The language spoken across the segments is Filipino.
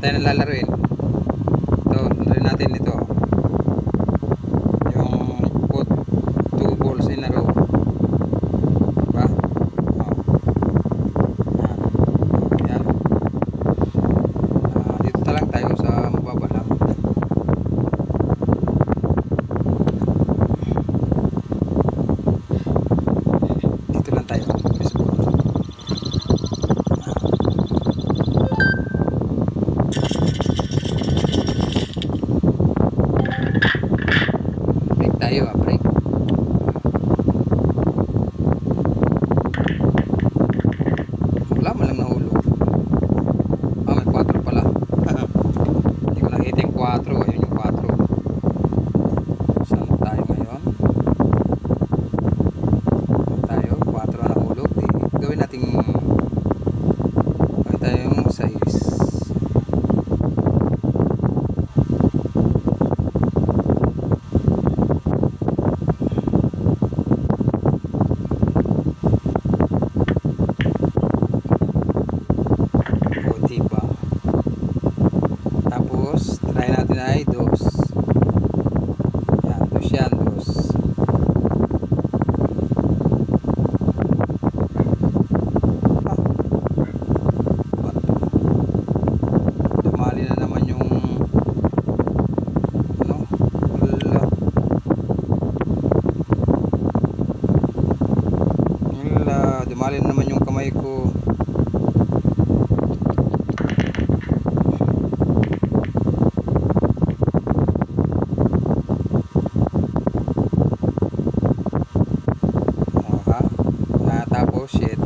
tayo nang lalaruin. Ito, laruin natin Tapos, try natin ay 2.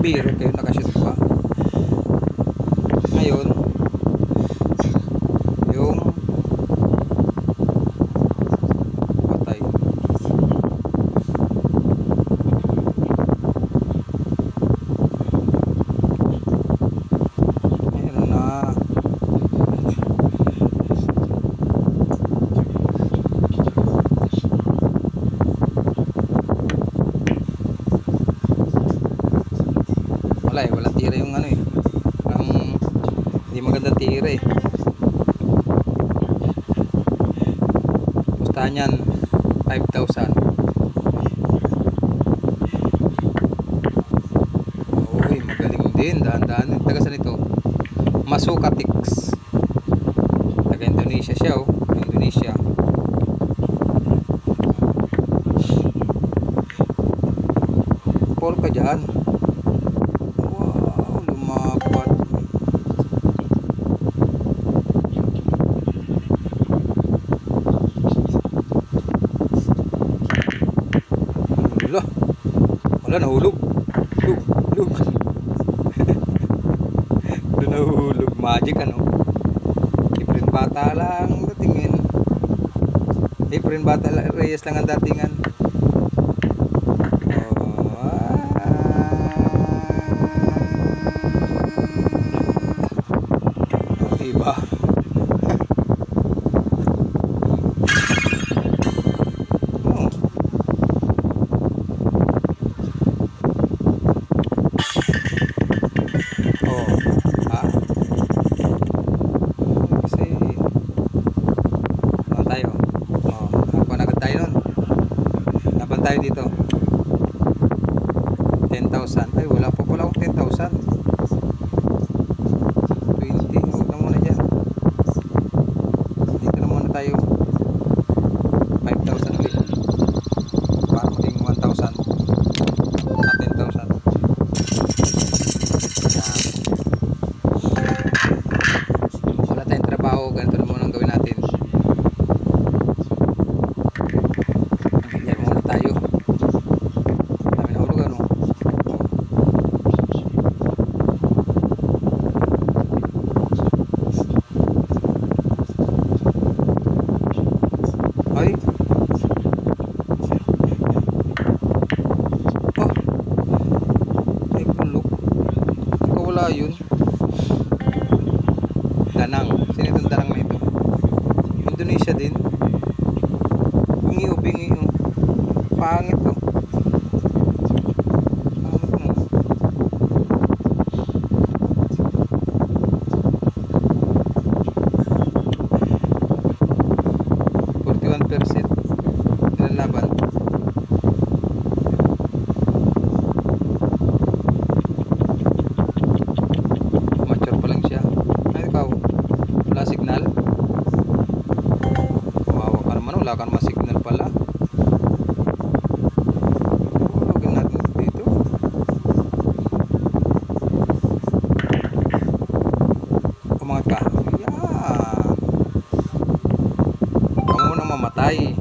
Biro kayo nakashoot pa. Magandang tira eh. Pustahan yan 5,000. Uy, magaling din. Daan-daan. Taga saan ito? Masukatix. Taga Indonesia siya oh. Indonesia. Paul ka dyan. Wala, nahulog. Hulog, hulog. Wala nahulog. Magic ano. Efren Bata lang datingin. Efren Bata lang- Reyes lang ang datingan. naman tayo dito? 10,000 ay wala pa pala akong 10,000 20 huwag na muna dyan. Dito na muna tayo. 5,000 ulit. Para maging 1,000 at 10,000 wala tayong trabaho. Ganito naman pula yun. Danang. Sino itong danang na Indonesia din. Wala ka naman pala. Huwagin natin dito. Umangat ka. Yan. Huwag mo nang mamatay.